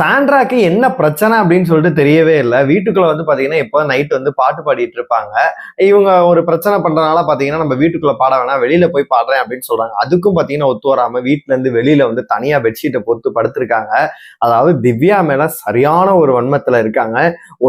சாண்ட்ராக்கு என்ன பிரச்சனை அப்படின்னு சொல்லிட்டு தெரியவே இல்லை. வீட்டுக்குள்ள வந்து பாத்தீங்கன்னா இப்போ நைட் வந்து பாட்டு பாடிட்டு இருப்பாங்க. இவங்க ஒரு பிரச்சனை பண்றதுனால பாத்தீங்கன்னா நம்ம வீட்டுக்குள்ள பாட வேணாம் வெளியில போய் பாடுறேன் அப்படின்னு சொல்றாங்க. அதுக்கும் பாத்தீங்கன்னா ஒத்து வராம வீட்டுல இருந்து வெளியில வந்து தனியா பெட்ஷீட்டை பொத்து படுத்திருக்காங்க. அதாவது திவ்யா மேல சரியான ஒரு வன்மத்துல இருக்காங்க.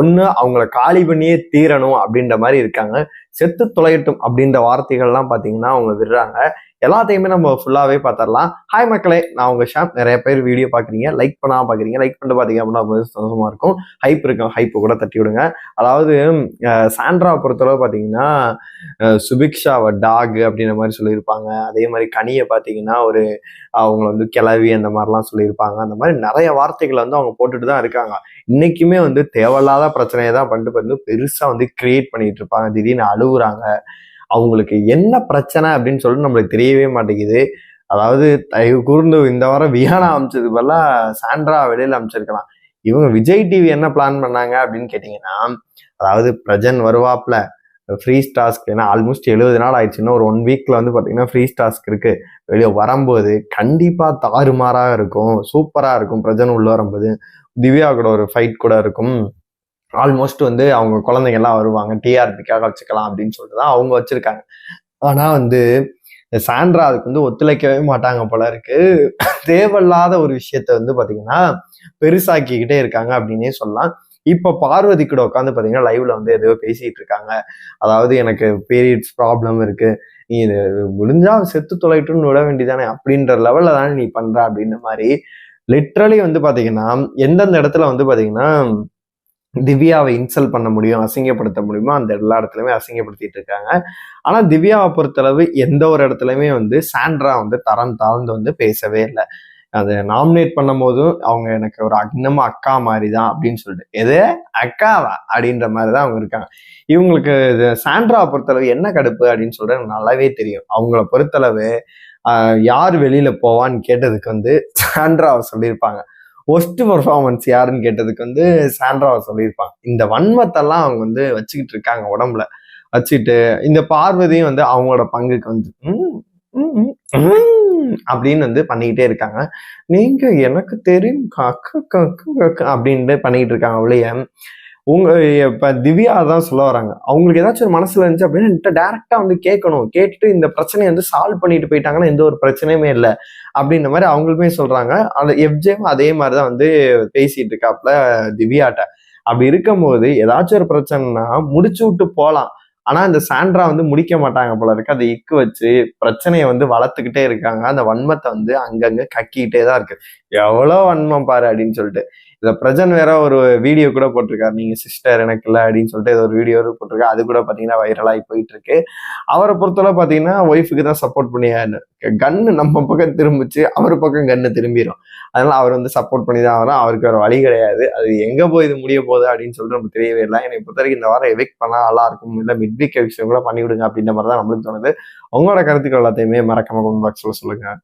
ஒண்ணு அவங்கள காலி பண்ணியே தீரணும் அப்படின்ற மாதிரி இருக்காங்க. செத்து தொலையட்டும் அப்படின்ற வார்த்தைகள்லாம் பாத்தீங்கன்னா அவங்க விடுறாங்க. எல்லாத்தையுமே நம்ம ஃபுல்லாகவே பார்த்துடலாம் ஹாய் மக்களே நான் உங்கள் ஷாம். நிறைய பேர் வீடியோ பார்க்குறீங்க லைக் பண்ணாம பார்க்குறீங்க லைக் பண்ணிட்டு பார்த்தீங்க அப்படின்னா ரொம்ப சந்தோஷமா இருக்கும். ஹைப் இருக்கும். ஹைப்பு கூட தட்டி விடுங்க. அதாவது சாண்ட்ரா பொறுத்தளவு பார்த்தீங்கன்னா சுபிக்ஷாவை டாக் அப்படின்ற மாதிரி சொல்லியிருப்பாங்க. அதே மாதிரி கனியை பார்த்தீங்கன்னா ஒரு அவங்கள வந்து கிளவி அந்த மாதிரிலாம் சொல்லியிருப்பாங்க. அந்த மாதிரி நிறைய வார்த்தைகளை வந்து அவங்க போட்டுட்டு தான் இருக்காங்க. இன்னைக்குமே வந்து தேவையில்லாத பிரச்சனையை தான் பண்ணிட்டு வந்து பெருசாக வந்து கிரியேட் பண்ணிட்டு இருப்பாங்க. திடீர்னு அழுகுறாங்க அவங்களுக்கு என்ன பிரச்சனை அப்படின்னு சொல்லிட்டு நம்மளுக்கு தெரியவே மாட்டேங்குது. அதாவது தயவு கூர்ந்து இந்த வாரம் வியானா அமைச்சது பதிலாக சாண்ட்ரா வெளியில் அமைச்சிருக்கலாம். இவங்க விஜய் டிவி என்ன பிளான் பண்ணாங்க அப்படின்னு கேட்டிங்கன்னா அதாவது பிரஜன் வருவாப்ல ஃப்ரீ டாஸ்க் ஏன்னா ஆல்மோஸ்ட் எழுபது நாள் ஆயிடுச்சுன்னா ஒரு ஒன் வீக்கில் வந்து பார்த்தீங்கன்னா ஃப்ரீ டாஸ்க் இருக்குது வெளியே வரும்போது கண்டிப்பாக தாறுமாறாக இருக்கும். சூப்பராக இருக்கும் பிரஜன் உள்ள வரும்போது. திவ்யா கூட ஒரு ஃபைட் கூட இருக்கும். ஆல்மோஸ்ட் வந்து அவங்க குழந்தைங்கள்லாம் வருவாங்க. டிஆர்பிக்காக வச்சுக்கலாம் அப்படின்னு சொல்லிட்டு தான் அவங்க வச்சுருக்காங்க. ஆனால் வந்து சாண்ட்ரா அதுக்கு வந்து ஒத்துழைக்கவே மாட்டாங்க போல இருக்கு. தேவையில்லாத ஒரு விஷயத்த வந்து பார்த்தீங்கன்னா பெருசாக்கிக்கிட்டே இருக்காங்க அப்படின்னே சொல்லலாம். இப்போ பார்வதி கூட உட்காந்து பார்த்தீங்கன்னா லைவ்ல வந்து எதையோ பேசிட்டு இருக்காங்க. அதாவது எனக்கு பீரியட்ஸ் ப்ராப்ளம் இருக்கு. நீ இது முடிஞ்சா செத்து தொலைட்டுன்னு விட வேண்டியதானே? அப்படின்ற லெவல்ல தானே நீ பண்ற அப்படின்ற மாதிரி லிட்ரலி வந்து பார்த்தீங்கன்னா எந்தெந்த இடத்துல வந்து பார்த்தீங்கன்னா திவ்யாவை இன்சல்ட் பண்ண முடியும் அசிங்கப்படுத்த முடியுமோ அந்த எல்லா இடத்துலையுமே அசிங்கப்படுத்திட்டு இருக்காங்க. ஆனால் திவ்யாவை பொறுத்தளவு எந்த ஒரு இடத்துலையுமே வந்து சாண்ட்ரா வந்து தரம் தாழ்ந்து வந்து பேசவே இல்லை. அதை நாமினேட் பண்ணும் போதும் அவங்க எனக்கு ஒரு அக்னமா அக்கா மாதிரி தான் அப்படின்னு சொல்லிட்டு எது? அக்காவா? அப்படின்ற மாதிரி தான் அவங்க இருக்காங்க. இவங்களுக்கு இது சாண்ட்ரா பொறுத்தளவு என்ன கடுப்பு அப்படின்னு சொல்லிட்டு எனக்கு நல்லாவே தெரியும். அவங்கள பொறுத்தளவு யார் வெளியில போவான்னு கேட்டதுக்கு வந்து சாண்ட்ராவை சொல்லியிருப்பாங்க. ஒஸ்ட் பர்ஃபார்மன்ஸ் யாருன்னு கேட்டதுக்கு வந்து சாண்ட்ராவை சொல்லியிருப்பாங்க. இந்த வன்மத்தெல்லாம் அவங்க வந்து வச்சுக்கிட்டு இருக்காங்க உடம்புல. வச்சுட்டு இந்த பார்வதியும் வந்து அவங்களோட பங்குக்கு வந்து "ம், ம், அப்படின்னு வந்து பண்ணிக்கிட்டே இருக்காங்க. நீங்க எனக்கு தெரியும் அக்கா, கக்கு கக்கு அப்படின்ட்டு பண்ணிக்கிட்டு இருக்காங்க ஒழிய உங்க இப்போ திவ்யா தான் சொல்ல வராங்க. அவங்களுக்கு ஏதாச்சும் ஒரு மனசுல இருந்துச்சு அப்படின்னா என்கிட்ட டேரக்டா வந்து கேட்கணும். கேட்டுட்டு இந்த பிரச்சனையை வந்து சால்வ் பண்ணிட்டு போயிட்டாங்கன்னா எந்த ஒரு பிரச்சனையுமே இல்லை. அப்படின்ற மாதிரி அவங்களுமே சொல்றாங்க. அந்த எஃப்ஜேவும் அதே மாதிரிதான் வந்து பேசிட்டு இருக்காப்ல திவ்யாட்ட. அப்படி இருக்கும்போது ஏதாச்சும் ஒரு பிரச்சனைனா முடிச்சு விட்டு போகலாம் ஆனா இந்த சாண்ட்ரா வந்து முடிக்க மாட்டாங்க போல இருக்கு. அதை இக்கு வச்சு பிரச்சனையை வந்து வளர்த்துக்கிட்டே இருக்காங்க. அந்த வன்மத்தை வந்து அங்கங்க கக்கிக்கிட்டே தான் இருக்கு. எவ்வளோ வன்மம் பாரு அப்படின்னு சொல்லிட்டு. இதை பிரஜன் வேற ஒரு வீடியோ கூட போட்டிருக்காரு. நீங்க சிஸ்டர் எனக்கு இல்லை அப்படின்னு சொல்லிட்டு ஏதோ ஒரு வீடியோ போட்டிருக்காரு. அது கூட பாத்தீங்கன்னா வைரலாகி போயிட்டு இருக்கு அவரை பொறுத்தவரை பாத்தீங்கன்னா ஒய்ஃபுக்கு தான் சப்போர்ட் பண்ணி கன்னு நம்ம பக்கம் திரும்பிச்சு அவர் பக்கம் கன்னு திரும்பிடும் அதனால அவர் வந்து சப்போர்ட் பண்ணி தான் வரும் அவருக்கு ஒரு வழி கிடையாது. அது எங்க போய் இது முடிய போகுது அப்படின்னு சொல்லிட்டு நமக்கு தெரியவே இல்லை. எனக்கு பொறுத்த வரைக்கும் இந்த வாரம் எவிக் பண்ணா நல்லா இருக்கும். இல்லை மிட் வீக் கூட பண்ணி விடுங்க அப்படின்ற மாதிரி தான் நம்மளுக்கு தோணுது. உங்களோட கருத்துக்கள் எல்லாத்தையுமே மறக்காம கமெண்ட் பாக்ஸ்ல சொல்லுங்க.